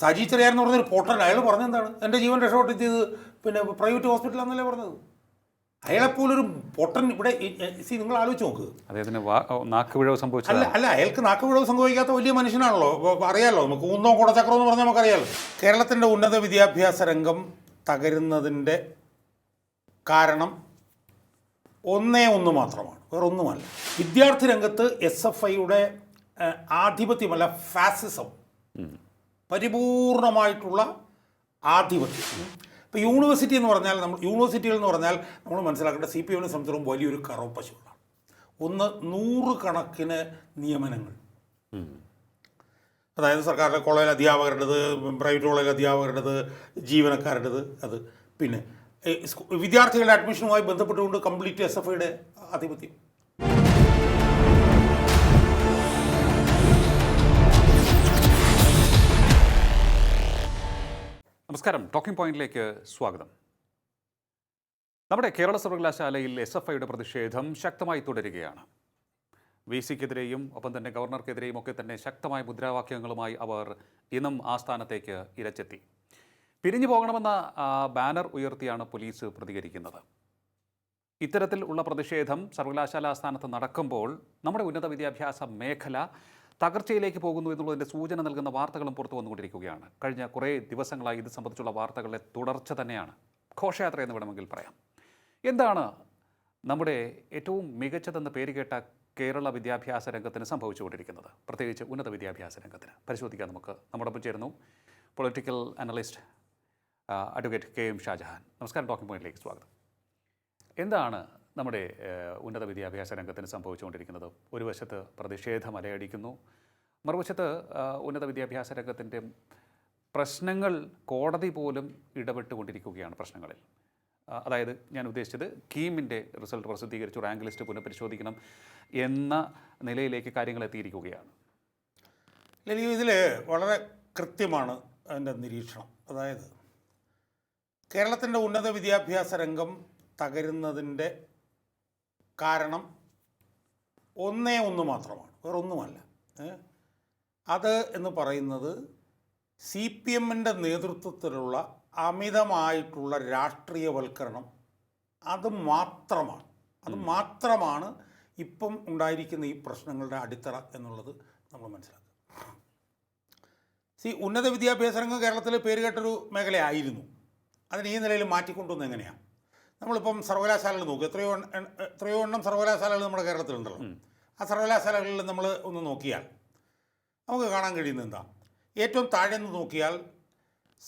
സജി ചെറിയാൻ എന്ന് പറഞ്ഞൊരു പൊട്ടൻ അയാൾ പറഞ്ഞെന്താണ്? എന്റെ ജീവൻ രക്ഷപ്പെട്ടെത്തിയത് പിന്നെ പ്രൈവറ്റ് ഹോസ്പിറ്റലാണെന്നല്ലേ പറഞ്ഞത്? അയാളെപ്പോലൊരു പൊട്ടൻ ഇവിടെ സി നിങ്ങൾ ആലോചിച്ച് നോക്ക്. അദ്ദേഹത്തിന് സംഭവിച്ചു നാക്ക് പിഴവ് അല്ല അല്ല അയാൾക്ക് നാക്കുപിഴവ് സംഭവിക്കാത്ത വലിയ മനുഷ്യനാണല്ലോ. അറിയാമല്ലോ അറിയാലോ നമുക്ക് ഊന്നോ കുടച്ചക്രം എന്ന് പറഞ്ഞാൽ നമുക്കറിയാലോ. കേരളത്തിന്റെ ഉന്നത വിദ്യാഭ്യാസ രംഗം തകരുന്നതിന്റെ കാരണം ഒന്നേ ഒന്ന് മാത്രമാണ്. വേറെ ഒന്നുമല്ല. വിദ്യാർത്ഥി രംഗത്ത് എസ് എഫ് ഐയുടെ ആധിപത്യമല്ല ഫാസിസം പരിപൂർണമായിട്ടുള്ള ആധിപത്യം. ഇപ്പോൾ യൂണിവേഴ്സിറ്റി എന്ന് പറഞ്ഞാൽ നമ്മൾ യൂണിവേഴ്സിറ്റികൾ എന്ന് പറഞ്ഞാൽ നമ്മൾ മനസ്സിലാക്കേണ്ട സി പി എമ്മിനെ സംബന്ധിച്ചിടത്തോളം വലിയൊരു കറവ് ഒന്ന് നൂറുകണക്കിന് നിയമനങ്ങൾ. അതായത് സർക്കാരിലെ കോളേജിൽ അധ്യാപകരുടേത് പ്രൈവറ്റ് കോളേജിൽ അധ്യാപകരുടേത് ജീവനക്കാരുടേത് അത്. പിന്നെ വിദ്യാർത്ഥികളുടെ അഡ്മിഷനുമായി ബന്ധപ്പെട്ടുകൊണ്ട് കംപ്ലീറ്റ് എസ് എഫ് ഐയുടെ ആധിപത്യം. നമസ്കാരം. ടോക്കിംഗ് പോയിന്റിലേക്ക് സ്വാഗതം. നമ്മുടെ കേരള സർവകലാശാലയിൽ എസ് എഫ് ഐയുടെ പ്രതിഷേധം ശക്തമായി തുടരുകയാണ്. വി സിക്കെതിരെയും ഒപ്പം തന്നെ ഗവർണർക്കെതിരെയും ഒക്കെ തന്നെ ശക്തമായ മുദ്രാവാക്യങ്ങളുമായി അവർ ഇന്നും ആസ്ഥാനത്തേക്ക് ഇരച്ചെത്തി. പിരിഞ്ഞു പോകണമെന്ന ബാനർ ഉയർത്തിയാണ് പോലീസ് പ്രതികരിക്കുന്നത്. ഇത്തരത്തിൽ ഉള്ള പ്രതിഷേധം സർവകലാശാല ആസ്ഥാനത്ത് നടക്കുമ്പോൾ നമ്മുടെ ഉന്നത വിദ്യാഭ്യാസ മേഖല തകർച്ചയിലേക്ക് പോകുന്നു എന്നുള്ളതിന്റെ സൂചന നൽകുന്ന വാർത്തകളും പുറത്തു വന്നുകൊണ്ടിരിക്കുകയാണ്. കഴിഞ്ഞ കുറേ ദിവസങ്ങളായി ഇത് സംബന്ധിച്ചുള്ള വാർത്തകളുടെ തുടർച്ച തന്നെയാണ്. ഘോഷയാത്ര എന്ന് വേണമെങ്കിൽ പറയാം. എന്താണ് നമ്മുടെ ഏറ്റവും മികച്ചതെന്ന് പേരുകേട്ട കേരള വിദ്യാഭ്യാസ രംഗത്തിന് സംഭവിച്ചുകൊണ്ടിരിക്കുന്നത്? പ്രത്യേകിച്ച് ഉന്നത വിദ്യാഭ്യാസ രംഗത്തിന്. പരിശോധിക്കാൻ നമുക്ക് നമ്മോടൊപ്പം ചേരുന്നു political analyst advocate K M Shajahan. നമസ്കാരം പോയിന്റിലേക്ക് സ്വാഗതം. എന്താണ് നമ്മുടെ ഉന്നത വിദ്യാഭ്യാസ രംഗത്തിന് സംഭവിച്ചുകൊണ്ടിരിക്കുന്നത്. ഒരു വശത്ത് പ്രതിഷേധം അലയടിക്കുന്നു. മറുവശത്ത് ഉന്നത വിദ്യാഭ്യാസ രംഗത്തിന്റെ പ്രശ്നങ്ങൾ കോടതി പോലും ഇടപെട്ടുകൊണ്ടിരിക്കുകയാണ് പ്രശ്നങ്ങളിൽ. അതായത് ഞാൻ ഉദ്ദേശിച്ചത് കീമിന്റെ റിസൾട്ട് പ്രസിദ്ധീകരിച്ചു റാങ്ക് ലിസ്റ്റ് പുനഃപരിശോധിക്കണം എന്ന നിലയിലേക്ക് കാര്യങ്ങൾ എത്തിയിരിക്കുകയാണ്. ലലി ഇതിൽ വളരെ കൃത്യമാണ് അതിന്റെ നിരീക്ഷണം. അതായത് കേരളത്തിന്റെ ഉന്നത വിദ്യാഭ്യാസ രംഗം തകരുന്നതിന്റെ കാരണം ഒന്നേ ഒന്ന് മാത്രമാണ് വേറെ ഒന്നുമല്ല അത് എന്ന് പറയുന്നത് സി പി എമ്മിന്റെ നേതൃത്വത്തിലുള്ള അമിതമായിട്ടുള്ള രാഷ്ട്രീയവൽക്കരണം അത് മാത്രമാണ്. അത് മാത്രമാണ് ഇപ്പം ഉണ്ടായിരിക്കുന്ന ഈ പ്രശ്നങ്ങളുടെ അടിത്തറ എന്നുള്ളത് നമ്മൾ മനസ്സിലാക്കുക. സി ഉന്നത വിദ്യാഭ്യാസ രംഗം കേരളത്തിൽ പേരുകേട്ടൊരു മേഖലയായിരുന്നു. അതിന് ഈ നിലയിൽ മാറ്റിക്കൊണ്ടുവന്ന് എങ്ങനെയാണ്? നമ്മളിപ്പം സർവകലാശാലകൾ നോക്കുക എത്രയോ എത്രയോ എണ്ണം സർവകലാശാലകൾ നമ്മുടെ കേരളത്തിലുണ്ടല്ലോ. ആ സർവകലാശാലകളിൽ നമ്മൾ ഒന്ന് നോക്കിയാൽ നമുക്ക് കാണാൻ കഴിയുന്നത് എന്താ? ഏറ്റവും താഴെ നിന്ന് നോക്കിയാൽ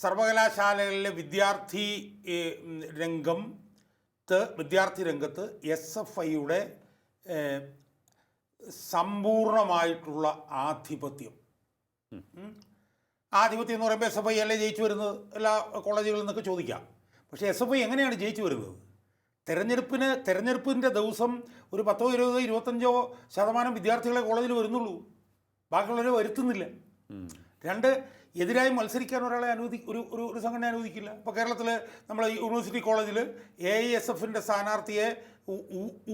സർവകലാശാലകളിലെ വിദ്യാർത്ഥി രംഗം വിദ്യാർത്ഥി രംഗത്ത് എസ് എഫ് ഐയുടെ സമ്പൂർണമായിട്ടുള്ള ആധിപത്യം. ആധിപത്യം എന്ന് പറയുമ്പോൾ എസ് എഫ് ഐ അല്ലേ ജയിച്ചു വരുന്നത്? എല്ലാ കോളേജുകളിൽ നിന്നൊക്കെ ചോദിക്കാം. പക്ഷേ എസ് എഫ് ഐ എങ്ങനെയാണ് ജയിച്ചു വരുന്നത്? തെരഞ്ഞെടുപ്പിന് തെരഞ്ഞെടുപ്പിന്റെ ദിവസം ഒരു പത്തോ ഇരുപതോ ഇരുപത്തഞ്ചോ ശതമാനം വിദ്യാർത്ഥികളെ കോളേജിൽ വരുന്നുള്ളൂ. ബാക്കിയുള്ളവരെ വരുത്തുന്നില്ല. രണ്ട് എതിരായി മത്സരിക്കാൻ ഒരാളെ അനുവദി ഒരു ഒരു ഒരു സംഘടന അനുവദിക്കില്ല. ഇപ്പോൾ കേരളത്തിൽ നമ്മൾ യൂണിവേഴ്സിറ്റി കോളേജിൽ എ ഐ എസ് എഫിന്റെ സ്ഥാനാർത്ഥിയെ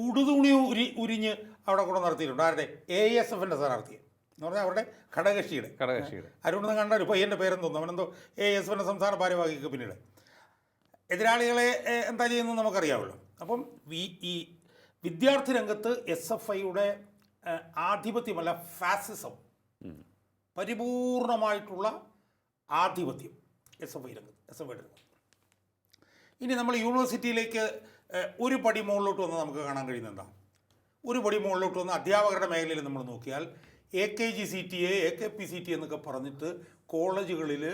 ഉടുതുണി ഉരി ഉരിഞ്ഞ് അവിടെ കൂടെ നടത്തിയിട്ടുണ്ട്. ആരുടെ? എ ഐ എസ് എഫിന്റെ സ്ഥാനാർത്ഥിയെ. എന്ന് പറഞ്ഞാൽ അവരുടെ ഘടകകക്ഷിയുടെ. ഘടകകക്ഷിയുടെ. അരുണെന്ന് കണ്ടാൽ ഇപ്പോൾ എന്റെ പേരെന്തോന്നു അവനെന്തോ എ എസ് എഫിന്റെ സംസ്ഥാന ഭാരവാഹിക്ക് പിന്നീട്. എതിരാളികളെ എന്താ ചെയ്യുന്നത് നമുക്കറിയാമല്ലോ അപ്പം വി ഈ വിദ്യാർത്ഥി രംഗത്ത് എസ് എഫ് ഐയുടെ ആധിപത്യമല്ല ഫാസിസം പരിപൂർണമായിട്ടുള്ള ആധിപത്യം എസ് എഫ് ഐ രംഗത്ത് എസ് എഫ് ഐ രംഗത്ത്. ഇനി നമ്മൾ യൂണിവേഴ്സിറ്റിയിലേക്ക് ഒരു പടി മുകളിലോട്ട് വന്ന് നമുക്ക് കാണാൻ കഴിയുന്ന എന്താ? ഒരു പടി മുകളിലോട്ട് വന്ന് അധ്യാപകരുടെ മേഖലയിൽ നമ്മൾ നോക്കിയാൽ A K G C T A A K P C T എന്നൊക്കെ പറഞ്ഞിട്ട് കോളേജുകളിൽ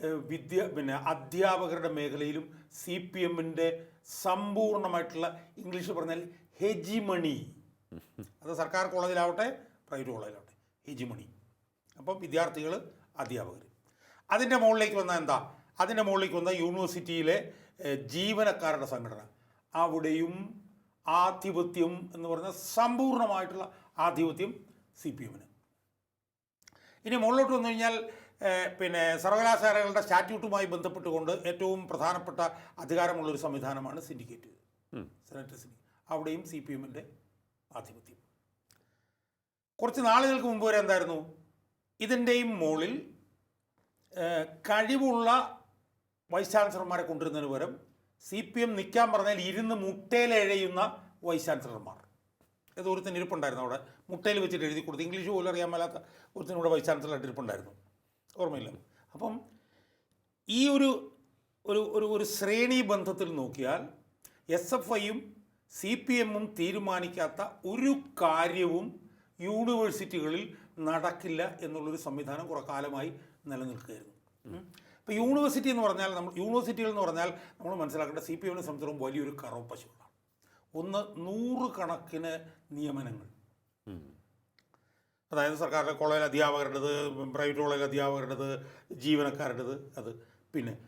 വിദ്യ പിന്നെ അധ്യാപകരുടെ മേഖലയിലും സി പി എമ്മിന്റെ സമ്പൂർണമായിട്ടുള്ള ഇംഗ്ലീഷ് പറഞ്ഞാൽ ഹെജിമണി. അത് സർക്കാർ കോളേജിലാവട്ടെ പ്രൈവറ്റ് കോളേജിലാവട്ടെ ഹെജിമണി. അപ്പം വിദ്യാർത്ഥികൾ അധ്യാപകർ. അതിന്റെ മുകളിലേക്ക് വന്നാൽ എന്താ? അതിന്റെ മുകളിലേക്ക് വന്ന യൂണിവേഴ്സിറ്റിയിലെ ജീവനക്കാരുടെ സംഘടന. അവിടെയും ആധിപത്യം എന്ന് പറഞ്ഞ സമ്പൂർണമായിട്ടുള്ള ആധിപത്യം സി പി എമ്മിന്. ഇനി മുകളിലോട്ട് വന്നു കഴിഞ്ഞാൽ പിന്നെ സർവകലാശാലകളുടെ സ്റ്റാറ്റ്യൂട്ടുമായി ബന്ധപ്പെട്ടുകൊണ്ട് ഏറ്റവും പ്രധാനപ്പെട്ട അധികാരമുള്ളൊരു സംവിധാനമാണ് സിൻഡിക്കേറ്റ്. സെനറ്റ് സിൻഡിക്കേറ്റ് അവിടെയും സി പി എമ്മിന്റെ ആധിപത്യം. കുറച്ച് നാളുകൾക്ക് മുമ്പ് വരെ എന്തായിരുന്നു? ഇതിന്റെയും മുകളിൽ കഴിവുള്ള വൈസ് ചാൻസലർമാരെ കൊണ്ടുവരുന്നതിന് പകരം സി പി എം നിൽക്കാൻ പറഞ്ഞാൽ ഇരുന്ന് മുട്ടയിലെഴയുന്ന വൈസ് ചാൻസലർമാർ. ഏതോ ഒരുത്തിന് ഇരിപ്പുണ്ടായിരുന്നു അവിടെ. മുട്ടയിൽ വെച്ചിട്ട് എഴുതി കൊടുത്ത്. ഇംഗ്ലീഷ് പോലും അറിയാൻ മേലാത്ത ഒരുത്തിനൂടെ വൈസ് ചാൻസലറായിട്ട് ഇരിപ്പുണ്ടായിരുന്നു. ഓർമ്മയില്ല. അപ്പം ഈ ഒരു ഒരു ഒരു ഒരു ശ്രേണി ബന്ധത്തിൽ നോക്കിയാൽ എസ് എഫ് ഐയും സി പി എമ്മും തീരുമാനിക്കാത്ത ഒരു കാര്യവും യൂണിവേഴ്സിറ്റികളിൽ നടക്കില്ല എന്നുള്ളൊരു സംവിധാനം കുറേ കാലമായി നിലനിൽക്കുകയായിരുന്നു. ഇപ്പോൾ യൂണിവേഴ്സിറ്റി എന്ന് പറഞ്ഞാൽ നമ്മൾ യൂണിവേഴ്സിറ്റികൾ എന്ന് പറഞ്ഞാൽ നമ്മൾ മനസ്സിലാക്കേണ്ട സി പി എമ്മിനെ സംബന്ധിച്ചിടത്തോളം വലിയൊരു കറവ് ഒന്ന് നൂറുകണക്കിന് നിയമനങ്ങൾ. അതായത് സർക്കാരിലെ കോളേജ് അധ്യാപകരുടേത് പ്രൈവറ്റ് കോളേജ് അധ്യാപകരുടേത് ജീവനക്കാരുടേത് അത്. പിന്നെ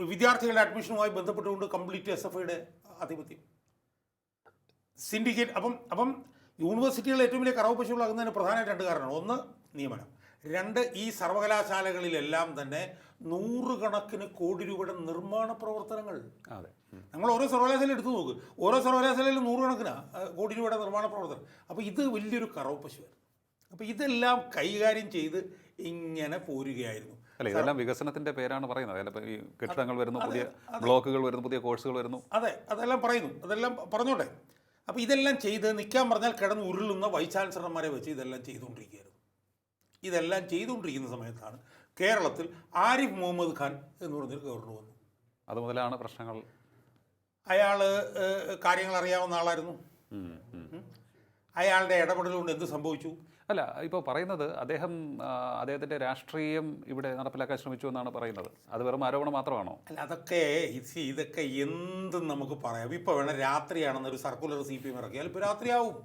വിദ്യാർത്ഥികളുടെ അഡ്മിഷനുമായി ബന്ധപ്പെട്ടുകൊണ്ട് കംപ്ലീറ്റ് എസ് എഫ് ഐയുടെ ആധിപത്യം. സിൻഡിക്കേറ്റ് അപ്പം അപ്പം യൂണിവേഴ്സിറ്റികളിൽ ഏറ്റവും വലിയ കറവ് പശുക്കളാകുന്നതിന് പ്രധാന രണ്ട് കാരണമാണ് ഒന്ന് നിയമനം. രണ്ട് ഈ സർവകലാശാലകളിലെല്ലാം തന്നെ നൂറുകണക്കിന് കോടി രൂപയുടെ നിർമ്മാണ പ്രവർത്തനങ്ങൾ. അതെ. നമ്മൾ ഓരോ സർവകലാശാല എടുത്തു നോക്ക്. ഓരോ സർവകലാശാലയിലും നൂറുകണക്കിനാണ് കോടി രൂപയുടെ നിർമ്മാണ പ്രവർത്തനം. അപ്പോൾ ഇത് വലിയൊരു കറവ് പശുവായിരുന്നു. അപ്പോൾ ഇതെല്ലാം കൈകാര്യം ചെയ്ത് ഇങ്ങനെ പോരുകയായിരുന്നു. അല്ല ഇതെല്ലാം വികസനത്തിന്റെ പേരാണ് പറയുന്നത്. അല്ല ഈ കെട്ടിടങ്ങൾ വരുന്നു പുതിയ ബ്ലോക്കുകൾ വരുന്നു പുതിയ കോഴ്സുകൾ വരുന്നു. അതെ അതെല്ലാം പറയുന്നു. അതെല്ലാം പറഞ്ഞോട്ടെ. അപ്പോൾ ഇതെല്ലാം ചെയ്ത് നിൽക്കാൻ പറഞ്ഞാൽ കിടന്ന് ഉരുളുന്ന വൈസ് ചാൻസലർമാരെ വെച്ച് ഇതെല്ലാം ചെയ്തുകൊണ്ടിരിക്കുകയായിരുന്നു. ഇതെല്ലാം ചെയ്തുകൊണ്ടിരിക്കുന്ന സമയത്താണ് കേരളത്തിൽ ആരിഫ് മുഹമ്മദ് ഖാൻ എന്ന് പറഞ്ഞൊരു ഗവർണർ വന്നു. അത് മുതലാണ് പ്രശ്നങ്ങൾ. അയാൾ കാര്യങ്ങൾ അറിയാവുന്ന ആളായിരുന്നു. അയാളുടെ ഇടപെടലുകൊണ്ട് എന്ത് സംഭവിച്ചു? അല്ല ഇപ്പോൾ പറയുന്നത് അദ്ദേഹം അദ്ദേഹത്തിന്റെ രാഷ്ട്രീയം ഇവിടെ നടപ്പിലാക്കാൻ ശ്രമിച്ചു എന്നാണ് പറയുന്നത്. അത് വെറും ആരോപണം മാത്രമാണോ? അല്ല അതൊക്കെ ഇതൊക്കെ എന്തും നമുക്ക് പറയാം. ഇപ്പോൾ വേണം രാത്രിയാണെന്നൊരു സർക്കുലർ സി പി എം ഇറക്കിയാൽ ഇപ്പോൾ രാത്രിയാവും.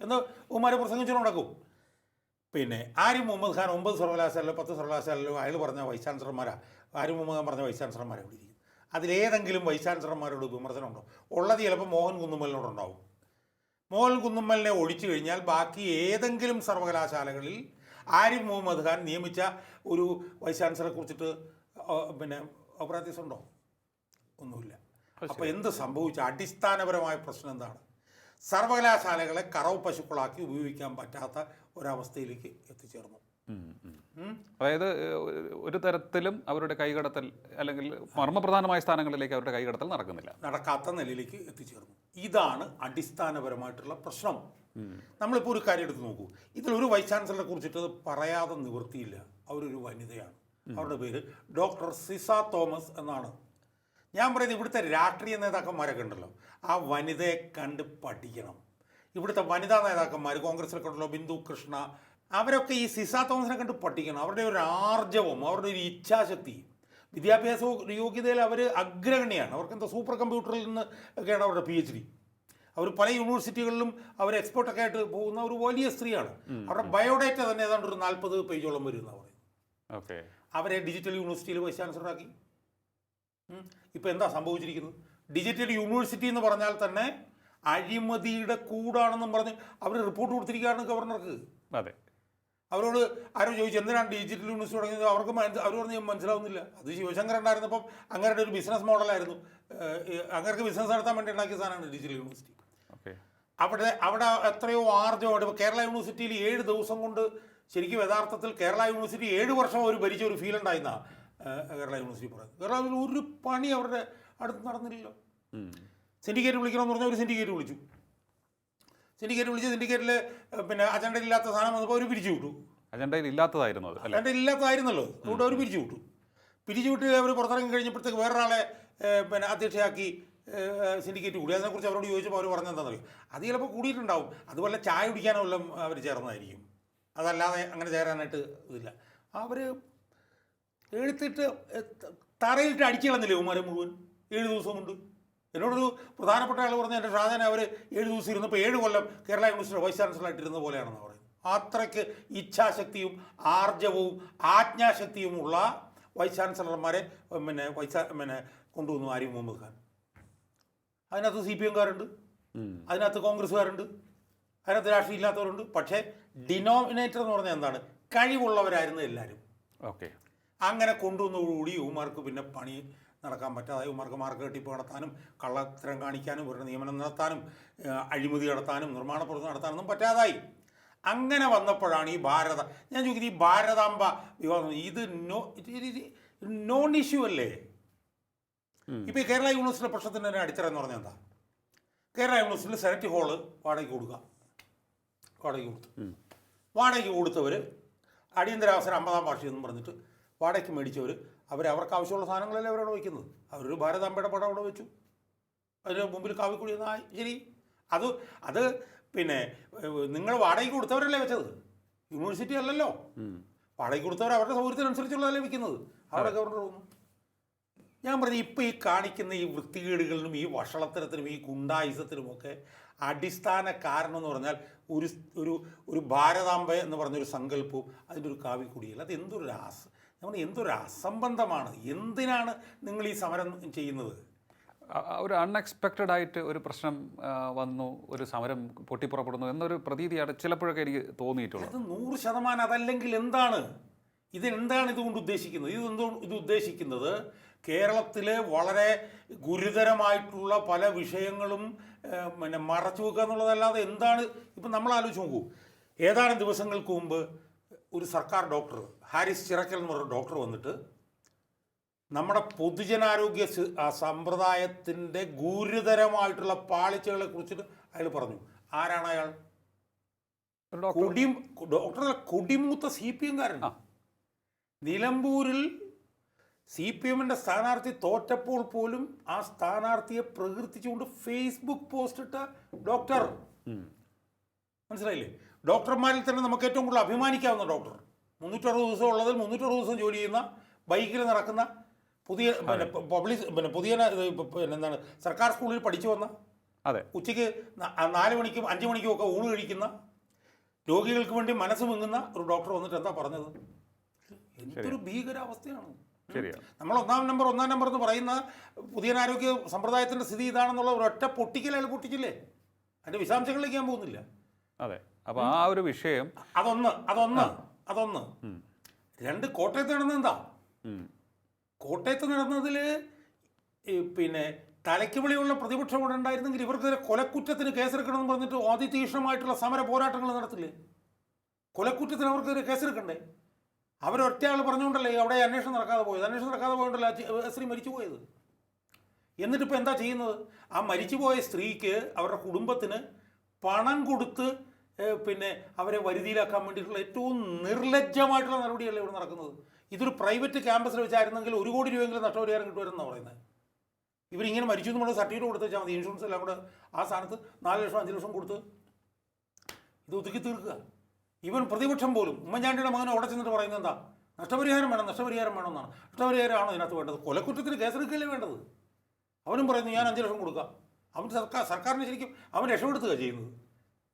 എന്ന് ഉമാരെ പ്രസംഗിച്ചു നടക്കും പിന്നെ ആരും മുഹമ്മദ് ഖാൻ ഒമ്പത് സർവകലാശാലയിലോ പത്ത് സർവകലാശാലയിലോ അയാൾ പറഞ്ഞ വൈസ് ചാൻസലർമാരാ. ആരും മുഹമ്മദ് ഖാൻ പറഞ്ഞ വൈസ് ചാൻസലർമാരെ ഇരിക്കും. അതിലേതെങ്കിലും വൈസ് ചാൻസലർമാരോട് വിമർശനം ഉണ്ടോ ഉള്ളത് ചിലപ്പോൾ മോഹൻ കുന്നുമ്മലിനോടുണ്ടാവും. മോഹൻ കുന്നുമ്മലിനെ ഒഴിച്ചു കഴിഞ്ഞാൽ ബാക്കി ഏതെങ്കിലും സർവകലാശാലകളിൽ ആരിഫ് മുഹമ്മദ് ഖാൻ നിയമിച്ച ഒരു വൈസ് ചാൻസലറെ കുറിച്ചിട്ട് പിന്നെ അപ്രാത്യസ് ഉണ്ടോ ഒന്നുമില്ല അപ്പോൾ എന്ത് സംഭവിച്ച? അടിസ്ഥാനപരമായ പ്രശ്നം എന്താണ്? സർവകലാശാലകളെ കറവ് പശുക്കളാക്കി ഉപയോഗിക്കാൻ പറ്റാത്ത ഒരവസ്ഥയിലേക്ക് എത്തിച്ചേർന്നു. അതായത് ഒരു തരത്തിലും അവരുടെ കൈകടത്തൽ അല്ലെങ്കിൽ മർമ്മപ്രധാനമായ സ്ഥാനങ്ങളിലേക്ക് അവരുടെ കൈകടത്തൽ നടക്കുന്നില്ല. നടക്കാത്ത നിലയിലേക്ക് എത്തിച്ചേർന്നു. ഇതാണ് അടിസ്ഥാനപരമായിട്ടുള്ള പ്രശ്നം. നമ്മളിപ്പോൾ ഒരു കാര്യം എടുത്ത് നോക്കൂ. ഇതിലൊരു വൈസ് ചാൻസലറെ കുറിച്ചിട്ട് പറയാതെ നിവൃത്തിയില്ല. അവരൊരു വനിതയാണ്. അവരുടെ പേര് ഡോക്ടർ സിസ തോമസ് എന്നാണ്. ഞാൻ പറയുന്നത് ഇവിടുത്തെ രാഷ്ട്രീയ നേതാക്കന്മാരൊക്കെ ഉണ്ടല്ലോ. ആ വനിതയെ കണ്ട് പഠിക്കണം. ഇവിടുത്തെ വനിതാ നേതാക്കന്മാർ കോൺഗ്രസിലൊക്കെ ഉണ്ടല്ലോ ബിന്ദു കൃഷ്ണ അവരൊക്കെ ഈ സിസ തോമസിനെ കണ്ട് പഠിക്കണം. അവരുടെ ഒരു ആർജവം അവരുടെ ഒരു ഇച്ഛാശക്തി. വിദ്യാഭ്യാസ യോഗ്യതയിൽ അവർ അഗ്രഗണ്യാണ്. അവർക്ക് എന്താ സൂപ്പർ കമ്പ്യൂട്ടറിൽ നിന്ന് ഒക്കെയാണ് അവരുടെ പി എച്ച് ഡി അവർ പല യൂണിവേഴ്സിറ്റികളിലും അവർ എക്സ്പോർട്ടൊക്കെ ആയിട്ട് പോകുന്ന ഒരു വലിയ സ്ത്രീയാണ്. അവരുടെ ബയോഡേറ്റ തന്നെ ഏതാണ്ട് ഒരു നാൽപ്പത് പേജോളം വരുന്ന പറയുന്നത്. ഓക്കെ. അവരെ ഡിജിറ്റൽ യൂണിവേഴ്സിറ്റിയിൽ വൈസ് ചാൻസലറാക്കി ഇപ്പോൾ എന്താ സംഭവിച്ചിരിക്കുന്നത്? ഡിജിറ്റൽ യൂണിവേഴ്സിറ്റി എന്ന് പറഞ്ഞാൽ തന്നെ അഴിമതിയുടെ കൂടാണെന്നും പറഞ്ഞ് അവർ റിപ്പോർട്ട് കൊടുത്തിരിക്കുകയാണ് ഗവർണർക്ക് അതെ. അവരോട് ആരോ ചോദിച്ചു എന്തിനാണ് ഡിജിറ്റൽ യൂണിവേഴ്സിറ്റി തുടങ്ങിയത്? അവർക്ക് അവരോട് അവർ പറഞ്ഞ് മനസ്സിലാവുന്നില്ല. അത് ശിവശങ്കർ ഉണ്ടായിരുന്നപ്പം അങ്ങനെ ഒരു ബിസിനസ് മോഡലായിരുന്നു അങ്ങർക്ക് ബിസിനസ് നടത്താൻ വേണ്ടി ഉണ്ടാക്കിയ സാധനമാണ് ഡിജിറ്റൽ യൂണിവേഴ്സിറ്റി. ഓക്കെ. അവിടെ അവിടെ എത്രയോ ആർജോ ഇപ്പോൾ കേരള യൂണിവേഴ്സിറ്റിയിൽ ഏഴ് ദിവസം കൊണ്ട് ശരിക്കും യഥാർത്ഥത്തിൽ കേരള യൂണിവേഴ്സിറ്റി ഏഴ് വർഷം അവർ ഭരിച്ച ഒരു ഫീൽ ഉണ്ടായിരുന്ന കേരള യൂണിവേഴ്സിറ്റി പറയുന്നത്. കേരള യൂണിവേഴ്സിറ്റി ഒരു പണി അവരുടെ അടുത്ത് നടന്നില്ലല്ലോ. സിൻഡിക്കേറ്റ് വിളിക്കണമെന്ന് പറഞ്ഞാൽ ഒരു സിൻഡിക്കേറ്റ് വിളിച്ചു. സിൻഡിക്കേറ്റ് വിളിച്ച് സിൻഡിക്കേറ്റിൽ പിന്നെ അജണ്ടയിലില്ലാത്ത ഇല്ലാത്ത സാധനം വന്നപ്പോൾ അവർ പിരിച്ചു വിട്ടു. അജണ്ടയിൽ ഇല്ലാത്തതായിരുന്നു അത് അല്ലേ? അജണ്ട ഇല്ലാത്തതായിരുന്നല്ലോ. അതുകൊണ്ട് അവർ പിരിച്ചു വിട്ടു. പിരിച്ചു വിട്ട് അവർ പുറത്തിറങ്ങി കഴിഞ്ഞപ്പോഴത്തേക്ക് വേറൊരാളെ പിന്നെ അധ്യക്ഷയാക്കി സിൻഡിക്കേറ്റ് കൂടി. അതിനെക്കുറിച്ച് അവരോട് ചോദിച്ചപ്പോൾ അവർ പറഞ്ഞെന്താണെന്നറിയും അത് ചിലപ്പോൾ കൂടിയിട്ടുണ്ടാവും. അതുപോലെ ചായ കുടിക്കാനോ വല്ലതും അവർ ചേർന്നതായിരിക്കും. അതല്ലാതെ അങ്ങനെ ചേരാനായിട്ട് ഇതില്ല. അവർ എഴുത്തിട്ട് തറയിട്ട് തറയിലിട്ട് അടിച്ചു കളഞ്ഞില്ലേ ഉമാരെ മുഴുവൻ? ഏഴ് ദിവസം കൊണ്ട്. എന്നോടൊരു പ്രധാനപ്പെട്ട ആൾ പറഞ്ഞ എന്റെ ഷാജാൻ അവർ ഏഴ് ദിവസം ഇരുന്നപ്പോൾ ഏഴ് കൊല്ലം കേരള യൂണിവേഴ്സിറ്റി വൈസ് ചാൻസലറായിട്ട് ഇരുന്ന പോലെയാണെന്ന് പറയുന്നത്. അത്രയ്ക്ക് ഇച്ഛാശക്തിയും ആർജവവും ആജ്ഞാശക്തിയുമുള്ള വൈസ് ചാൻസലർമാരെ പിന്നെ വൈസ് പിന്നെ കൊണ്ടുവന്നു ആരിഫ് മുഹമ്മദ് ഖാൻ. അതിനകത്ത് സി പി എംകാരുണ്ട്. അതിനകത്ത് കോൺഗ്രസ്സുകാരുണ്ട്. അതിനകത്ത് രാഷ്ട്രീയം ഇല്ലാത്തവരുണ്ട്. പക്ഷേ ഡിനോമിനേറ്റർ എന്ന് പറഞ്ഞാൽ എന്താണ്? കഴിവുള്ളവരായിരുന്നു എല്ലാവരും ഓക്കെ. അങ്ങനെ കൊണ്ടുവന്നതോടുകൂടി യുവമാർക്ക് പിന്നെ പണി നടക്കാൻ പറ്റാതെ ഉമാർക്ക് മാർക്ക് കെട്ടിപ്പ് നടത്താനും കള്ളത്തരം കാണിക്കാനും ഇവരുടെ നിയമനം നടത്താനും അഴിമതി നടത്താനും നിർമ്മാണ പ്രവർത്തനം നടത്താനൊന്നും പറ്റാതായി. അങ്ങനെ വന്നപ്പോഴാണ് ഈ ഭാരത ഞാൻ ചോദിക്കുന്നത് ഈ ഭാരതാംബ വിവാദം ഇത് നോ നോൺ ഇഷ്യൂ അല്ലേ? ഇപ്പോൾ കേരള യൂണിവേഴ്സിറ്റി പ്രശ്നത്തിന് തന്നെ അടിത്തറ എന്ന് പറഞ്ഞാൽ എന്താ? കേരള യൂണിവേഴ്സിറ്റിയിൽ സെനറ്റ് ഹോൾ വാടകയ്ക്ക് കൊടുക്കുക. വാടകയ്ക്ക് കൊടുത്തു. വാടകയ്ക്ക് കൊടുത്തവർ അടിയന്തരാവസരം അമ്പതാം വാർഷികം എന്ന് പറഞ്ഞിട്ട് വാടകയ്ക്ക് മേടിച്ചവർ അവർ അവർക്ക് ആവശ്യമുള്ള സാധനങ്ങളല്ലേ അവരവിടെ വയ്ക്കുന്നത്? അവരൊരു ഭാരതാംബയുടെ പടം അവിടെ വെച്ചു. അതിന് മുമ്പിൽ കാവിക്കുടി എന്നാ ശരി. അത് അത് പിന്നെ നിങ്ങൾ വാടകയ്ക്ക് കൊടുത്തവരല്ലേ വെച്ചത്? യൂണിവേഴ്സിറ്റി അല്ലല്ലോ. വാടകയ്ക്ക് കൊടുത്തവർ അവരുടെ സൗകര്യത്തിനനുസരിച്ചുള്ളതല്ലേ വിൽക്കുന്നത് അവിടെ ഗവർണർ തോന്നുന്നു ഞാൻ പറഞ്ഞു ഇപ്പോൾ ഈ കാണിക്കുന്ന ഈ വൃത്തികേടുകളിലും ഈ വഷളത്തരത്തിനും ഈ ഗുണ്ടായുസത്തിനുമൊക്കെ അടിസ്ഥാന കാരണം എന്ന് പറഞ്ഞാൽ ഒരു ഒരു ഒരു ഭാരതാംബ എന്ന് പറഞ്ഞൊരു സങ്കല്പവും അതിന്റെ ഒരു കാവിക്കുടിയല്ല. അത് എന്തൊരു രാസ നമ്മൾ എന്തൊരു അസംബന്ധമാണ്? എന്തിനാണ് നിങ്ങൾ ഈ സമരം ചെയ്യുന്നത്? ഒരു അൺഎക്സ്പെക്റ്റഡ് ആയിട്ട് ഒരു പ്രശ്നം വന്നു ഒരു സമരം പൊട്ടിപ്പുറപ്പെടുന്നു എന്നൊരു പ്രതീതിയാണ് ചിലപ്പോഴൊക്കെ എനിക്ക് തോന്നിയിട്ടുള്ളത്. അത് നൂറ് ശതമാനം അതല്ലെങ്കിൽ എന്താണ്? ഇത് എന്താണ് ഇതുകൊണ്ട് ഉദ്ദേശിക്കുന്നത്? ഇത് എന്തോ ഇത് ഉദ്ദേശിക്കുന്നത്? കേരളത്തിലെ വളരെ ഗുരുതരമായിട്ടുള്ള പല വിഷയങ്ങളും പിന്നെ മറച്ചു വെക്കുക എന്നുള്ളതല്ലാതെ എന്താണ്? ഇപ്പം നമ്മൾ ആലോചിച്ച് നോക്കൂ. ഏതാനും ദിവസങ്ങൾക്ക് മുമ്പ് ഒരു സർക്കാർ ഡോക്ടർ ഹാരിസ് ചിറക്കൽ എന്ന് പറഞ്ഞ ഡോക്ടർ വന്നിട്ട് നമ്മുടെ പൊതുജനാരോഗ്യ സമ്പ്രദായത്തിന്റെ ഗുരുതരമായിട്ടുള്ള പാളിച്ചകളെ കുറിച്ചിട്ട് അയാൾ പറഞ്ഞു. ആരാണ് അയാൾ? ഡോക്ടർ. കൊടി ഡോക്ടറെ കൊടിമൂത്ത സി പി എംകാരൻ. ആ. നിലമ്പൂരിൽ സി പി എമ്മിന്റെ സ്ഥാനാർത്ഥി തോറ്റപ്പോൾ പോലും ആ സ്ഥാനാർത്ഥിയെ പ്രകീർത്തിച്ചുകൊണ്ട് ഫേസ്ബുക്ക് പോസ്റ്റ് ഇട്ട ഡോക്ടർ മനസ്സിലായില്ലേ? ഡോക്ടർമാരിൽ തന്നെ നമുക്ക് ഏറ്റവും കൂടുതൽ അഭിമാനിക്കാവുന്ന ഡോക്ടർ. മുന്നൂറ്ററുപത് ദിവസം ഉള്ളതിൽ മുന്നൂറ്ററുപത് ദിവസം ജോലി ചെയ്യുന്ന ബൈക്കിൽ നടക്കുന്ന പുതിയ പിന്നെ പബ്ലിക് പിന്നെ പുതിയ പിന്നെ എന്താണ് സർക്കാർ സ്കൂളിൽ പഠിച്ചു വന്ന അതെ. ഉച്ചയ്ക്ക് നാല് മണിക്കും അഞ്ച് മണിക്കും ഒക്കെ ഊണ് കഴിക്കുന്ന രോഗികൾക്ക് വേണ്ടി മനസ്സ് മുങ്ങുന്ന ഒരു ഡോക്ടർ വന്നിട്ട് എന്താ പറഞ്ഞത്? എന്തൊരു ഭീകരാവസ്ഥയാണ് നമ്മൾ ഒന്നാം നമ്പർ ഒന്നാം നമ്പർ എന്ന് പറയുന്ന പുതിയ ആരോഗ്യ സമ്പ്രദായത്തിന്റെ സ്ഥിതി ഇതാണെന്നുള്ള ഒരൊറ്റ പൊട്ടിക്കലയാൾ പൊട്ടിക്കില്ലേ പൊട്ടിച്ചില്ലേ? അതിന്റെ വിശദാംശങ്ങളിലേക്ക് ഞാൻ പോകുന്നില്ല. അതെ. അപ്പോൾ ആ ഒരു വിഷയം അതൊന്ന് അതൊന്ന് അതൊന്ന്. രണ്ട് കോട്ടയത്ത് നടന്നത് എന്താ. കോട്ടയത്ത് നടന്നതിൽ പിന്നെ തലയ്ക്ക് വിളിയുള്ള പ്രതിപക്ഷം ഇവിടെ ഉണ്ടായിരുന്നെങ്കിൽ ഇവർക്കെതിരെ കൊലക്കുറ്റത്തിന് കേസെടുക്കണമെന്ന് പറഞ്ഞിട്ട് അതിതീക്ഷണമായിട്ടുള്ള സമര പോരാട്ടങ്ങൾ നടത്തില്ലേ? കൊലക്കുറ്റത്തിന് അവർക്കെതിരെ കേസെടുക്കണ്ടേ? അവരൊറ്റ ആൾ പറഞ്ഞുകൊണ്ടല്ലേ അവിടെ അന്വേഷണം നടക്കാതെ പോയത്? അന്വേഷണം നടക്കാതെ പോയതുകൊണ്ടല്ലേ ആ സ്ത്രീ മരിച്ചു പോയത്? എന്നിട്ടിപ്പോൾ എന്താ ചെയ്യുന്നത്? ആ മരിച്ചുപോയ സ്ത്രീക്ക് അവരുടെ കുടുംബത്തിന് പണം കൊടുത്ത് പിന്നെ അവരെ വരുതിയിലാക്കാൻ വേണ്ടിയിട്ടുള്ള ഏറ്റവും നിർലജ്ജമായിട്ടുള്ള നടപടിയല്ലേ ഇവിടെ നടക്കുന്നത്? ഇതൊരു പ്രൈവറ്റ് ക്യാമ്പസിൽ വെച്ചായിരുന്നെങ്കിൽ ഒരു കോടി രൂപയെങ്കിലും നഷ്ടപരിഹാരം കിട്ടുമായിരുന്നാണ് പറയുന്നത് ഇവരിങ്ങനെ മരിച്ചു എന്ന് പറഞ്ഞ സർട്ടിഫിക്കറ്റ് കൊടുത്ത് വെച്ചാൽ മതി. ഇൻഷുറൻസ് എല്ലാം കൂടെ ആ സ്ഥാനത്ത് നാല് ലക്ഷം അഞ്ച് ലക്ഷം കൊടുത്ത് ഇത് ഒതുക്കി തീർക്കുക. ഇവൻ പ്രതിപക്ഷം പോലും ഉമ്മൻചാണ്ടിയുടെ മകൻ അവിടെ ചെന്നിട്ട് പറയുന്നത് എന്താ? നഷ്ടപരിഹാരം വേണം നഷ്ടപരിഹാരം വേണമെന്നാണ് നഷ്ടപരിഹാരമാണോ ഇതിനകത്ത് വേണ്ടത്? കൊലക്കുറ്റത്തിന് കേസെടുക്കുകയല്ലേ വേണ്ടത്? അവനും പറയുന്നു ഞാൻ അഞ്ച് ലക്ഷം കൊടുക്കാം. അവൻ സർക്കാർ സർക്കാരിന് ശരിക്കും അവൻ രക്ഷപ്പെടുത്തുക ചെയ്യുന്നത്.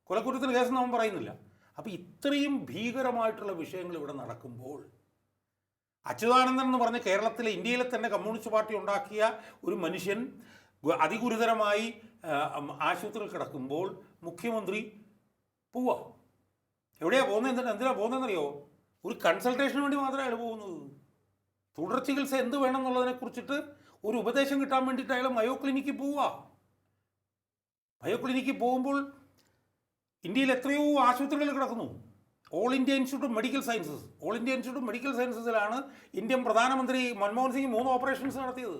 കൊലക്കുറ്റത്തിന് കേസെന്ന് അവൻ പറയുന്നില്ല. അപ്പോൾ ഇത്രയും ഭീകരമായിട്ടുള്ള വിഷയങ്ങൾ ഇവിടെ നടക്കുമ്പോൾ അച്യുതാനന്ദൻ എന്ന് പറഞ്ഞ കേരളത്തിലെ ഇന്ത്യയിലെ തന്നെ കമ്മ്യൂണിസ്റ്റ് പാർട്ടി ഉണ്ടാക്കിയ ഒരു മനുഷ്യൻ അതിഗുരുതരമായി ആശുപത്രിയിൽ കിടക്കുമ്പോൾ മുഖ്യമന്ത്രി പോവാ. എവിടെയാ പോകുന്നത് എന്തിനാ എന്തിനാ പോകുന്നതെന്നറിയോ? ഒരു കൺസൾട്ടേഷന് വേണ്ടി മാത്രമേ അയാൾ പോകുന്നത്. തുടർ ചികിത്സ എന്ത് വേണം എന്നുള്ളതിനെ കുറിച്ചിട്ട് ഒരു ഉപദേശം കിട്ടാൻ വേണ്ടിയിട്ട് അയാൾ മയോ ക്ലിനിക്കിൽ പോവുക മയോ ക്ലിനിക്കിൽ പോകുമ്പോൾ ഇന്ത്യയിൽ എത്രയോ ആശുപത്രികളിൽ കിടക്കുന്നു. All India institute medical sciences all India institute medical സയൻസസിലാണ് Indian പ്രധാനമന്ത്രി മൻമോഹൻ സിംഗ് മൂന്ന് ഓപ്പറേഷൻസ് നടത്തിയത്.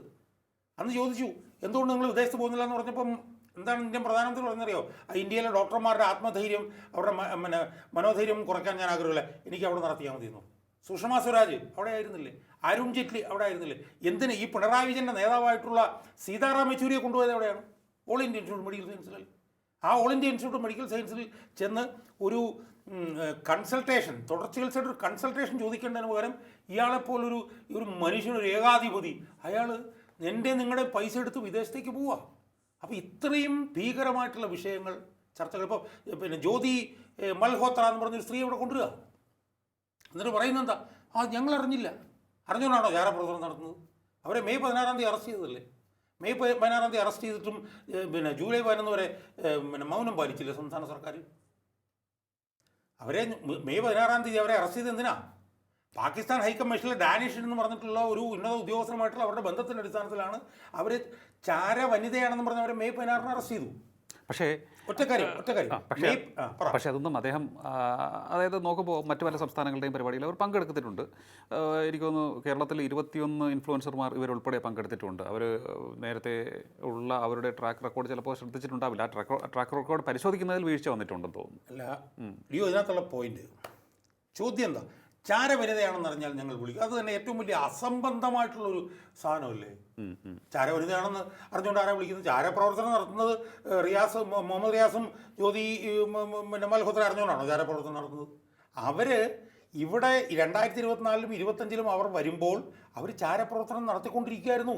അന്ന് ചോദിച്ചു എന്തുകൊണ്ട് നിങ്ങൾ വിദേശത്ത് പോകുന്നില്ല? എന്ന് പറഞ്ഞപ്പം എന്താണ് ഇന്ത്യൻ പ്രധാനമന്ത്രി പറഞ്ഞറിയോ ഇന്ത്യയിലെ ഡോക്ടർമാരുടെ ആത്മധൈര്യം അവരുടെ പിന്നെ മനോധൈര്യം കുറയ്ക്കാൻ ഞാൻ ആഗ്രഹമില്ല. എനിക്ക് അവിടെ നടത്തിയാൽ മതി എന്ന് പറഞ്ഞു. സുഷമ സ്വരാജ് അവിടെ ആയിരുന്നില്ലേ? അരുൺ ജെയ്റ്റ്ലി അവിടെ ആയിരുന്നില്ലേ? എന്തിന് ഈ പിണറായി വിജയന്റെ നേതാവായിട്ടുള്ള സീതാറാം യെച്ചൂരിയെ കൊണ്ടുപോയത് എവിടെയാണ്? ഓൾ ഇന്ത്യ ഇൻസ്റ്റിറ്റ്യൂട്ട് മെഡിക്കൽ സയൻസിൽ ആ ഓൾ ഇന്ത്യ ഇൻസ്റ്റിറ്റ്യൂട്ട് മെഡിക്കൽ സയൻസിൽ ചെന്ന് ഒരു കൺസൾട്ടേഷൻ തുടർ ചികിത്സയുടെ ഒരു കൺസൾട്ടേഷൻ ചോദിക്കേണ്ടതിന് പകരം ഇയാളെപ്പോലൊരു ഒരു മനുഷ്യനൊരു ഏകാധിപതി അയാൾ എന്റെ നിങ്ങളുടെ പൈസ എടുത്ത് വിദേശത്തേക്ക് പോവുക അപ്പോൾ ഇത്രയും ഭീകരമായിട്ടുള്ള വിഷയങ്ങൾ ചർച്ചകൾ. ഇപ്പോൾ പിന്നെ ജ്യോതി മൽഹോത്ര എന്ന് പറഞ്ഞൊരു സ്ത്രീ ഇവിടെ കൊണ്ടുവരിക. എന്നിട്ട് പറയുന്നത് എന്താ? ആ ഞങ്ങൾ അറിഞ്ഞില്ല അറിഞ്ഞുകൊണ്ടാണോ ചാരപ്രവർത്തനം നടത്തുന്നത്? അവരെ മെയ് പതിനാറാം തീയതി അറസ്റ്റ് ചെയ്തതല്ലേ? മെയ് പതിനാറാം തീയതി അറസ്റ്റ് ചെയ്തിട്ടും പിന്നെ ജൂലൈ പതിനൊന്ന് വരെ പിന്നെ മൗനം പാലിച്ചില്ല സംസ്ഥാന സർക്കാർ? അവരെ മെയ് പതിനാറാം തീയതി അവരെ അറസ്റ്റ് ചെയ്ത് എന്തിനാ? പാകിസ്ഥാൻ ഹൈക്കമ്മീഷനിൽ ഡാനിഷ് എന്ന് പറഞ്ഞിട്ടുള്ള ഒരു ഉന്നത ഉദ്യോഗസ്ഥരുമായിട്ടുള്ള അവരുടെ ബന്ധത്തിന്റെ അടിസ്ഥാനത്തിലാണ് അവർ ചാര വനിതയാണെന്ന് പറഞ്ഞ് അവരെ മെയ് പതിനാറിന് അറസ്റ്റ് ചെയ്തു. പക്ഷേ പക്ഷേ. പക്ഷേ അതൊന്നും അദ്ദേഹം അതായത് നോക്കുമ്പോൾ മറ്റു പല സംസ്ഥാനങ്ങളുടെയും പരിപാടിയിൽ അവർ പങ്കെടുത്തിട്ടുണ്ട്. എനിക്ക് തോന്നുന്നു കേരളത്തിൽ ഇരുപത്തിയൊന്ന് ഇൻഫ്ലുവൻസർമാർ ഇവരുൾപ്പെടെ പങ്കെടുത്തിട്ടുണ്ട്. അവർ നേരത്തെ ഉള്ള അവരുടെ ട്രാക്ക് റെക്കോർഡ് ചിലപ്പോൾ ശ്രദ്ധിച്ചിട്ടുണ്ടാവില്ല. ആ ട്രാക്ക് ട്രാക്ക് റെക്കോർഡ് പരിശോധിക്കുന്നതിൽ വീഴ്ച വന്നിട്ടുണ്ടെന്ന് തോന്നുന്നു. അല്ല ഇതിനകത്തുള്ള പോയിന്റ് ചോദ്യം എന്താ? ചാരവനിതയാണെന്ന് അറിഞ്ഞാൽ ഞങ്ങൾ വിളിക്കും. അത് തന്നെ ഏറ്റവും വലിയ അസംബന്ധമായിട്ടുള്ളൊരു സാധനമല്ലേ. ചാരവനിതയാണെന്ന് അറിഞ്ഞുകൊണ്ട് ആരാ വിളിക്കുന്നത്? ചാരപ്രവർത്തനം നടത്തുന്നത് റിയാസ് മുഹമ്മദ് റിയാസും ജ്യോതി പിന്നെ മൽഹോത്ര അറിഞ്ഞുകൊണ്ടാണോ ചാരപ്രവർത്തനം നടത്തുന്നത്? അവർ ഇവിടെ രണ്ടായിരത്തി ഇരുപത്തിനാലിലും ഇരുപത്തഞ്ചിലും അവർ വരുമ്പോൾ അവർ ചാരപ്രവർത്തനം നടത്തിക്കൊണ്ടിരിക്കുകയായിരുന്നു.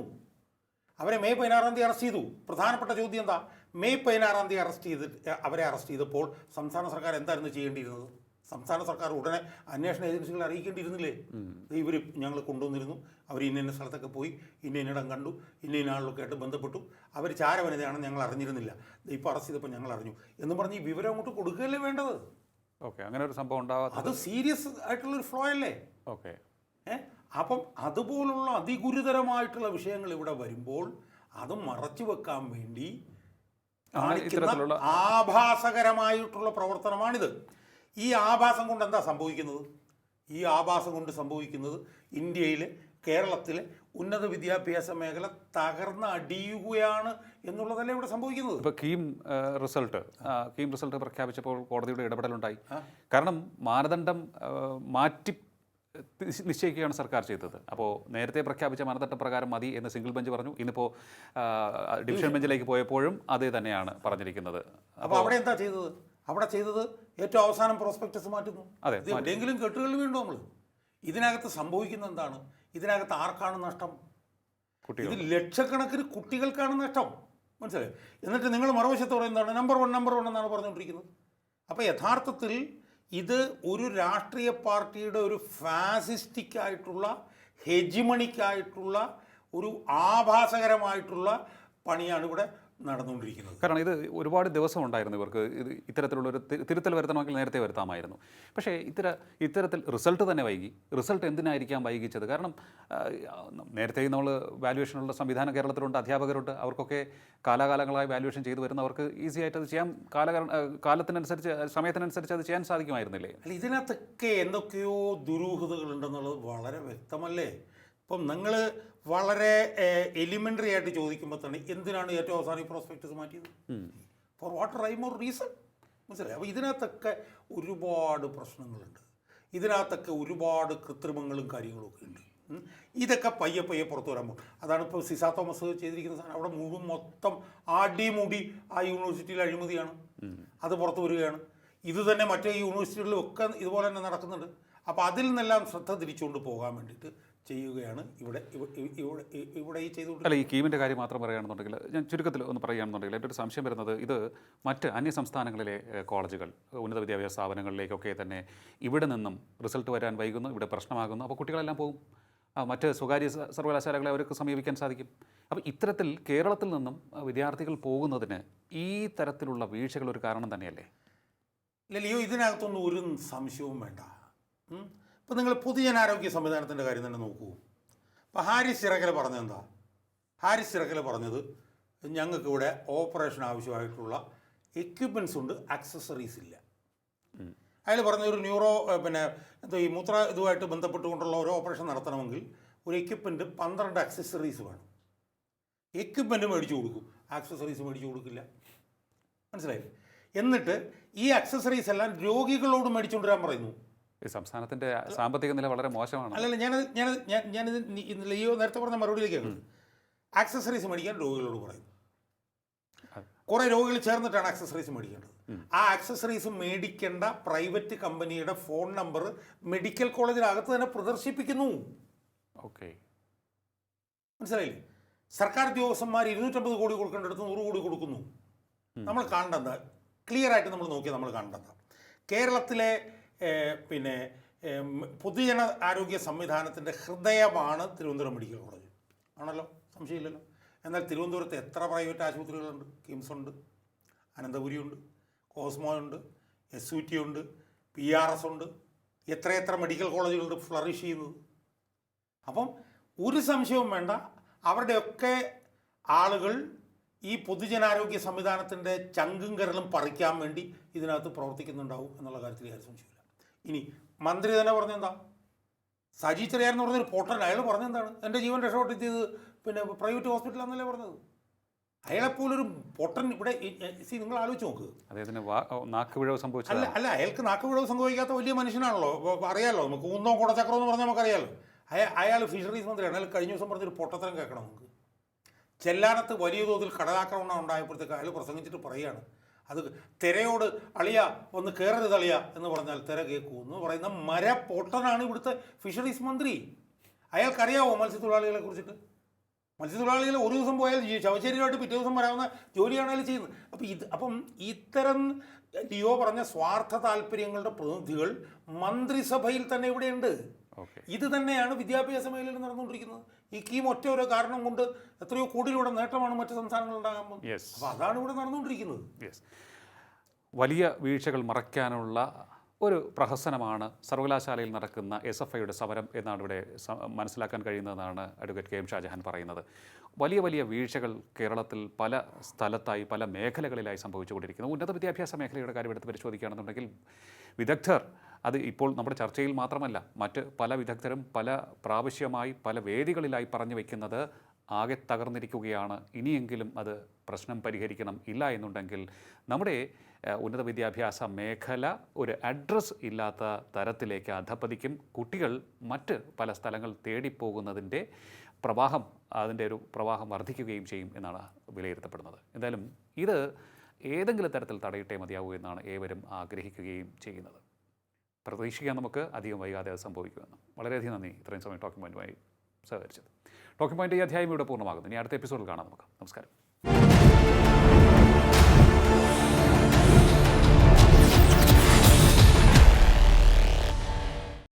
അവരെ മെയ് പതിനാറാം തീയതി അറസ്റ്റ് ചെയ്തു. പ്രധാനപ്പെട്ട ചോദ്യം എന്താ? മെയ് പതിനാറാം തീയതി അറസ്റ്റ് ചെയ്ത് അവരെ അറസ്റ്റ് ചെയ്തപ്പോൾ സംസ്ഥാന സർക്കാർ എന്തായിരുന്നു ചെയ്യേണ്ടിയിരുന്നത്? സംസ്ഥാന സർക്കാർ ഉടനെ അന്വേഷണ ഏജൻസികളെ അറിയിക്കേണ്ടിയിരുന്നില്ലേ? ഇവർ ഞങ്ങൾ കൊണ്ടുവന്നിരുന്നു. അവർ ഇന്ന ഇന്ന സ്ഥലത്തൊക്കെ പോയി ഇന്ന ഇന്നിടം കണ്ടു ഇന്ന ഇന്ന ആളിലൊക്കെ ആയിട്ട് ബന്ധപ്പെട്ടു. അവർ ചാരവനിതയാണെന്ന് ഞങ്ങൾ അറിഞ്ഞിരുന്നില്ല. ഇപ്പോൾ അറസ്റ്റ് ചെയ്തപ്പോൾ ഞങ്ങൾ അറിഞ്ഞു. എന്ന് പറഞ്ഞ് ഈ വിവരം അങ്ങോട്ട് കൊടുക്കുകയല്ലേ വേണ്ടത്? ഓക്കെ അങ്ങനെ ഒരു സംഭവം ഉണ്ടാവാത്ത അത് സീരിയസ് ആയിട്ടുള്ളൊരു ഫ്ലോ അല്ലേ? ഓക്കെ. ഏ? അപ്പം അതുപോലുള്ള അതിഗുരുതരമായിട്ടുള്ള വിഷയങ്ങൾ ഇവിടെ വരുമ്പോൾ അത് മറച്ചു വെക്കാൻ വേണ്ടി ആഭാസകരമായിട്ടുള്ള പ്രവർത്തനമാണിത്. ഈ ആഭാസം കൊണ്ട് എന്താ സംഭവിക്കുന്നത്? ഈ ആഭാസം കൊണ്ട് സംഭവിക്കുന്നത് ഇന്ത്യയിൽ കേരളത്തിലെ ഉന്നത വിദ്യാഭ്യാസ മേഖല തകർന്ന് അടിയുകയാണ് എന്നുള്ളതല്ലേ ഇവിടെ സംഭവിക്കുന്നത്? ഇപ്പോൾ കീം റിസൾട്ട് കീം റിസൾട്ട് പ്രഖ്യാപിച്ചപ്പോൾ കോടതിയുടെ ഇടപെടലുണ്ടായി. കാരണം മാനദണ്ഡം മാറ്റി നിശ്ചയിക്കുകയാണ് സർക്കാർ ചെയ്തത്. അപ്പോൾ നേരത്തെ പ്രഖ്യാപിച്ച മാനദണ്ഡ പ്രകാരം മതി എന്ന് സിംഗിൾ ബെഞ്ച് പറഞ്ഞു. ഇന്നിപ്പോൾ ഡിവിഷൻ ബെഞ്ചിലേക്ക് പോയപ്പോഴും അതേ തന്നെയാണ് പറഞ്ഞിരിക്കുന്നത്. അപ്പോൾ അവിടെ എന്താ ചെയ്തത്? അവിടെ ചെയ്തത് ഏറ്റവും അവസാനം പ്രോസ്പെക്ടസ് മാറ്റുന്നു. ഇത് എവിടെയെങ്കിലും കെട്ടുകളിൽ വീണ്ടും നമ്മൾ ഇതിനകത്ത് സംഭവിക്കുന്ന എന്താണ്? ഇതിനകത്ത് ആർക്കാണ് നഷ്ടം? ഇത് ലക്ഷക്കണക്കിന് കുട്ടികൾക്കാണ് നഷ്ടം. മനസ്സിലായി? എന്നിട്ട് നിങ്ങൾ മറുവശത്ത് പറയുന്നതാണ് നമ്പർ വൺ നമ്പർ വൺ എന്നാണ് പറഞ്ഞുകൊണ്ടിരിക്കുന്നത്. അപ്പോൾ യഥാർത്ഥത്തിൽ ഇത് ഒരു രാഷ്ട്രീയ പാർട്ടിയുടെ ഒരു ഫാസിസ്റ്റിക് ആയിട്ടുള്ള ഹെജിമണിക് ആയിട്ടുള്ള ഒരു ആഭാസകരമായിട്ടുള്ള പണിയാണ് ഇവിടെ നടന്നുകൊണ്ടിരിക്കുന്നത്. കാരണം ഇത് ഒരുപാട് ദിവസം ഉണ്ടായിരുന്നു ഇവർക്ക്. ഇത് ഇത്തരത്തിലുള്ള ഒരു തിരുത്തൽ വരുത്തണമെങ്കിൽ നേരത്തെ വരുത്താമായിരുന്നു. പക്ഷേ ഇത്തര ഇത്തരത്തിൽ റിസൾട്ട് തന്നെ വൈകി. റിസൾട്ട് എന്തിനായിരിക്കാം വൈകിച്ചത്? കാരണം നേരത്തെ നമ്മൾ വാല്യുവേഷനുള്ള സംവിധാനം കേരളത്തിലുണ്ട് അധ്യാപകരുണ്ട്. അവർക്കൊക്കെ കാലാകാലങ്ങളായി വാല്യുവേഷൻ ചെയ്തു വരുന്നവർക്ക് ഈസി ആയിട്ട് അത് ചെയ്യാൻ കാലകാല കാലത്തിനനുസരിച്ച് സമയത്തിനനുസരിച്ച് അത് ചെയ്യാൻ സാധിക്കുമായിരുന്നില്ലേ? അല്ല ഇതിനകത്തൊക്കെ എന്തൊക്കെയോ ദുരൂഹതകളുണ്ടെന്നുള്ളത് വളരെ വ്യക്തമല്ലേ? ഇപ്പം നിങ്ങൾ വളരെ എലിമെന്ററി ആയിട്ട് ചോദിക്കുമ്പോൾ തന്നെ എന്തിനാണ് ഏറ്റവും അവസാനം ഈ പ്രോസ്പെക്ടസ് മാറ്റിയത്? ഫോർ വാട്ട് റൈ മോർ റീസൺ മനസ്സിലായി? അപ്പോൾ ഇതിനകത്തൊക്കെ ഒരുപാട് പ്രശ്നങ്ങളുണ്ട്. ഇതിനകത്തൊക്കെ ഒരുപാട് കൃത്രിമങ്ങളും കാര്യങ്ങളും ഒക്കെ ഉണ്ട്. ഇതൊക്കെ പയ്യെ പയ്യെ പുറത്തു വരാൻ പോകും. അതാണ് ഇപ്പോൾ സിസ തോമസ് ചെയ്തിരിക്കുന്ന സാധനം. അവിടെ മുഴുവൻ മൊത്തം ആടിമുടി ആ യൂണിവേഴ്സിറ്റിയിൽ അഴിമതിയാണ്. അത് പുറത്തു വരികയാണ്. ഇത് തന്നെ മറ്റേ യൂണിവേഴ്സിറ്റികളിലും ഒക്കെ ഇതുപോലെ തന്നെ നടക്കുന്നുണ്ട്. അപ്പോൾ അതിൽ നിന്നെല്ലാം ശ്രദ്ധ തിരിച്ചുകൊണ്ട് പോകാൻ വേണ്ടിയിട്ട് ചെയ്യുകയാണ് ഇവിടെ ഇവ- ഇവ- ഇവിടെ ഈ ചെയ്തു അല്ല ഈ കീമിന്റെ കാര്യം മാത്രം പറയുകയാണെന്നുണ്ടെങ്കിൽ ഞാൻ ചുരുക്കത്തിൽ ഒന്ന് പറയുകയാണെന്നുണ്ടെങ്കിൽ എന്റെ ഒരു സംശയം വരുന്നത് ഇത് മറ്റ് അന്യ സംസ്ഥാനങ്ങളിലെ കോളേജുകൾ ഉന്നത വിദ്യാഭ്യാസ സ്ഥാപനങ്ങളിലേക്കൊക്കെ തന്നെ ഇവിടെ നിന്നും റിസൾട്ട് വരാൻ വൈകുന്നു ഇവിടെ പ്രശ്നമാകുന്നു അപ്പോൾ കുട്ടികളെല്ലാം പോകും. മറ്റ് സ്വകാര്യ സർവകലാശാലകളെ അവർക്ക് സമീപിക്കാൻ സാധിക്കും. അപ്പോൾ ഇത്തരത്തിൽ കേരളത്തിൽ നിന്നും വിദ്യാർത്ഥികൾ പോകുന്നതിന് ഈ തരത്തിലുള്ള വീഴ്ചകൾ ഒരു കാരണം തന്നെയല്ലേ? ലിയോ ഇതിനകത്തൊന്നും ഒരു സംശയവും വേണ്ട. ഇപ്പം നിങ്ങൾ പുതിയ ആരോഗ്യ സംവിധാനത്തിന്റെ കാര്യം തന്നെ നോക്കൂ. അപ്പോൾ ഹാരിസ് ചിറക്കൽ പറഞ്ഞത് എന്താ? ഹാരിസ് ചിറക്കൽ പറഞ്ഞത് ഞങ്ങൾക്ക് ഇവിടെ ഓപ്പറേഷൻ ആവശ്യമായിട്ടുള്ള എക്യുപ്മെൻസ് ഉണ്ട് ആക്സസറീസ് ഇല്ല. അയാൾ പറഞ്ഞ ഒരു ന്യൂറോ പിന്നെ എന്തോ ഈ മൂത്ര ഇതുമായിട്ട് ബന്ധപ്പെട്ടുകൊണ്ടുള്ള ഒരു ഓപ്പറേഷൻ നടത്തണമെങ്കിൽ ഒരു എക്യുപ്മെന്റ് പന്ത്രണ്ട് ആക്സസറീസ് വേണം. എക്യുപ്മെന്റ് മേടിച്ചു കൊടുക്കും. ആക്സസറീസ് മേടിച്ചു കൊടുക്കില്ല. മനസ്സിലായില്ലേ എന്നിട്ട് ഈ ആക്സസറീസ് എല്ലാം രോഗികളോട് മേടിച്ചുകൊണ്ടുവരാൻ പറയുന്നു. ഈ സംസ്ഥാനത്തിന്റെ സാമ്പത്തിക നില വളരെ മോശമാണ്. അല്ലല്ല ഞാനത് ഞാനത് ഞാൻ ഞാനിത് ഈ ലിയോ നേരത്തെ പറഞ്ഞ മറുപടിയിലേക്കാണ് ആക്സസറീസ് മേടിക്കാൻ രോഗികളോട് പറയും. കുറേ രോഗികൾ ചേർന്നിട്ടാണ് ആക്സസറീസ് മേടിക്കേണ്ടത്. ആ ആക്സസറീസ് മേടിക്കേണ്ട പ്രൈവറ്റ് കമ്പനിയുടെ ഫോൺ നമ്പർ മെഡിക്കൽ കോളേജിനകത്ത് തന്നെ പ്രദർശിപ്പിക്കുന്നു. ഓക്കെ. മനസ്സിലായില്ലേ? സർക്കാർ ഉദ്യോഗസ്ഥന്മാർ ഇരുന്നൂറ്റമ്പത് കോടി കൊടുക്കേണ്ടടുത്ത് നൂറ് കോടി കൊടുക്കുന്നു. നമ്മൾ കാണേണ്ടത് ക്ലിയർ ആയിട്ട് നമ്മൾ നോക്കിയാൽ നമ്മൾ കാണേണ്ടത്. കേരളത്തിലെ പിന്നെ പൊതുജന ആരോഗ്യ സംവിധാനത്തിന്റെ ഹൃദയമാണ് തിരുവനന്തപുരം മെഡിക്കൽ കോളേജ്. ആണല്ലോ? സംശയമില്ലല്ലോ? എന്നാൽ തിരുവനന്തപുരത്ത് എത്ര പ്രൈവറ്റ് ആശുപത്രികളുണ്ട്? കിംസ് ഉണ്ട് അനന്തപുരി ഉണ്ട് കോസ്മോ ഉണ്ട് എസ് യു ടി ഉണ്ട് പി ആർ എസ് ഉണ്ട്. എത്രയെത്ര മെഡിക്കൽ കോളേജുകളുണ്ട് ഫ്ലറിഷ് ചെയ്യുന്നത്? അപ്പം ഒരു സംശയവും വേണ്ട. അവരുടെയൊക്കെ ആളുകൾ ഈ പൊതുജനാരോഗ്യ സംവിധാനത്തിന്റെ ചങ്കും കരളും പറിക്കാൻ വേണ്ടി ഇതിനകത്ത് പ്രവർത്തിക്കുന്നുണ്ടാവും എന്നുള്ള കാര്യത്തിൽ യാതൊരു സംശയമില്ല ഇനി മന്ത്രി തന്നെ പറഞ്ഞെന്താ? സജി ചെറിയാർ എന്ന് പറഞ്ഞൊരു പൊട്ടൻ. അയാൾ പറഞ്ഞെന്താണ്? എന്റെ ജീവൻ രക്ഷപ്പെട്ടിയത് പിന്നെ പ്രൈവറ്റ് ഹോസ്പിറ്റലാണെന്നല്ലേ പറഞ്ഞത്? അയാളെപ്പോലൊരു പൊട്ടൻ ഇവിടെ സി നിങ്ങൾ ആലോചിച്ച് നോക്ക്. അദ്ദേഹത്തിന് നാക്കുപിഴവ് സംഭവിച്ചു അല്ല അല്ല അയാൾക്ക് നാക്കുപിഴവ് സംഭവിക്കാത്ത വലിയ മനുഷ്യനാണല്ലോ. അറിയാമല്ലോ നമുക്ക് ഊന്നോ കുടച്ചക്രം എന്ന് പറഞ്ഞാൽ നമുക്കറിയാമല്ലോ അയാൾ അയാൾ ഫിഷറീസ് മന്ത്രിയാണ്. അയാൾ കഴിഞ്ഞ ദിവസം പറഞ്ഞൊരു പൊട്ടത്തരം കേൾക്കണം നമുക്ക്. ചെല്ലാനത്ത് വലിയ തോതിൽ കടലാക്രമണം ഉണ്ടായപ്പോഴത്തേക്ക് അയാൾ പ്രസംഗിച്ചിട്ട് പറയുകയാണ്. അത് തിരയോട് അളിയ ഒന്ന് കയറരുത് അളിയ എന്ന് പറഞ്ഞാൽ തിര കേൾക്കൂ എന്ന് പറയുന്ന മര പൊട്ടനാണ് ഇവിടുത്തെ ഫിഷറീസ് മന്ത്രി. അയാൾക്കറിയാവോ മത്സ്യത്തൊഴിലാളികളെ കുറിച്ചിട്ട്? മത്സ്യത്തൊഴിലാളികൾ ഒരു ദിവസം പോയാൽ ശവശരീരമായിട്ട് പിറ്റേ ദിവസം വരാവുന്ന ജോലിയാണെങ്കിലും ചെയ്യുന്നത്. അപ്പം ഇത് അപ്പം ഇത്തരം ലിയോ പറഞ്ഞ സ്വാർത്ഥ താല്പര്യങ്ങളുടെ പ്രതിനിധികൾ മന്ത്രിസഭയിൽ തന്നെ ഇവിടെയുണ്ട്. ഇത് തന്നെയാണ് വിദ്യാഭ്യാസ മേഖലയിൽ നടന്നുകൊണ്ടിരിക്കുന്നത്. ഈ കീം ഒറ്റ ഒരു കാരണം കൊണ്ട് എത്രയോ കോടിയിലൂടെ നേട്ടമാണ് മറ്റു സംസ്ഥാനങ്ങൾ ഉണ്ടാകാൻ പോകുന്നത്. അപ്പോൾ അതാണ് ഇവിടെ നടന്നുകൊണ്ടിരിക്കുന്നത്. വലിയ വീഴ്ചകൾ മറയ്ക്കാനുള്ള ഒരു പ്രഹസനമാണ് സർവകലാശാലയിൽ നടക്കുന്ന എസ് എഫ് ഐയുടെ സമരം എന്നാണ് ഇവിടെ മനസ്സിലാക്കാൻ കഴിയുന്നതെന്നാണ് അഡ്വക്കേറ്റ് കെ എം ഷാജഹാൻ പറയുന്നത്. വലിയ വലിയ വീഴ്ചകൾ കേരളത്തിൽ പല സ്ഥലത്തായി പല മേഖലകളിലായി സംഭവിച്ചുകൊണ്ടിരിക്കുന്നു. ഉന്നത വിദ്യാഭ്യാസ മേഖലയുടെ കാര്യം എടുത്ത് പരിശോധിക്കുകയാണെന്നുണ്ടെങ്കിൽ വിദഗ്ധർ അത് ഇപ്പോൾ നമ്മുടെ ചർച്ചയിൽ മാത്രമല്ല മറ്റ് പല വിദഗ്ധരും പല പ്രാവശ്യമായി പല വേദികളിലായി പറഞ്ഞു വയ്ക്കുന്നത് ആകെ തകർന്നിരിക്കുകയാണ്. ഇനിയെങ്കിലും അത് പ്രശ്നം പരിഹരിക്കണം ഇല്ല എന്നുണ്ടെങ്കിൽ നമ്മുടെ ഉന്നത വിദ്യാഭ്യാസ മേഖല ഒരു അഡ്രസ് ഇല്ലാത്ത തരത്തിലേക്ക് അധപ്പതിക്കും കുട്ടികൾ മറ്റ് പല സ്ഥലങ്ങൾ തേടിപ്പോകുന്നതിന്റെ പ്രവാഹം അതിന്റെ ഒരു പ്രവാഹം വർദ്ധിക്കുകയും ചെയ്യും എന്നാണ് വിലയിരുത്തപ്പെടുന്നത്. എന്തായാലും ഇത് ഏതെങ്കിലും തരത്തിൽ തടയിട്ടേ മതിയാവൂ എന്നാണ് ഏവരും ആഗ്രഹിക്കുകയും ചെയ്യുന്നത്. പ്രതീക്ഷിക്കാൻ നമുക്ക് അധികം വൈകാതെ അത് സംഭവിക്കുമെന്ന്. വളരെയധികം നന്ദി. ഇത്രയും സമയം ടോക്കിംഗ് പോയിന്റുമായി സഹകരിച്ചത്. ടോക്കിംഗ് പോയിന്റ് ഈ അധ്യായം ഇവിടെ പൂർണമാകുന്നു. ഇനി അടുത്ത എപ്പിസോഡിൽ കാണാം നമുക്ക്. നമസ്കാരം.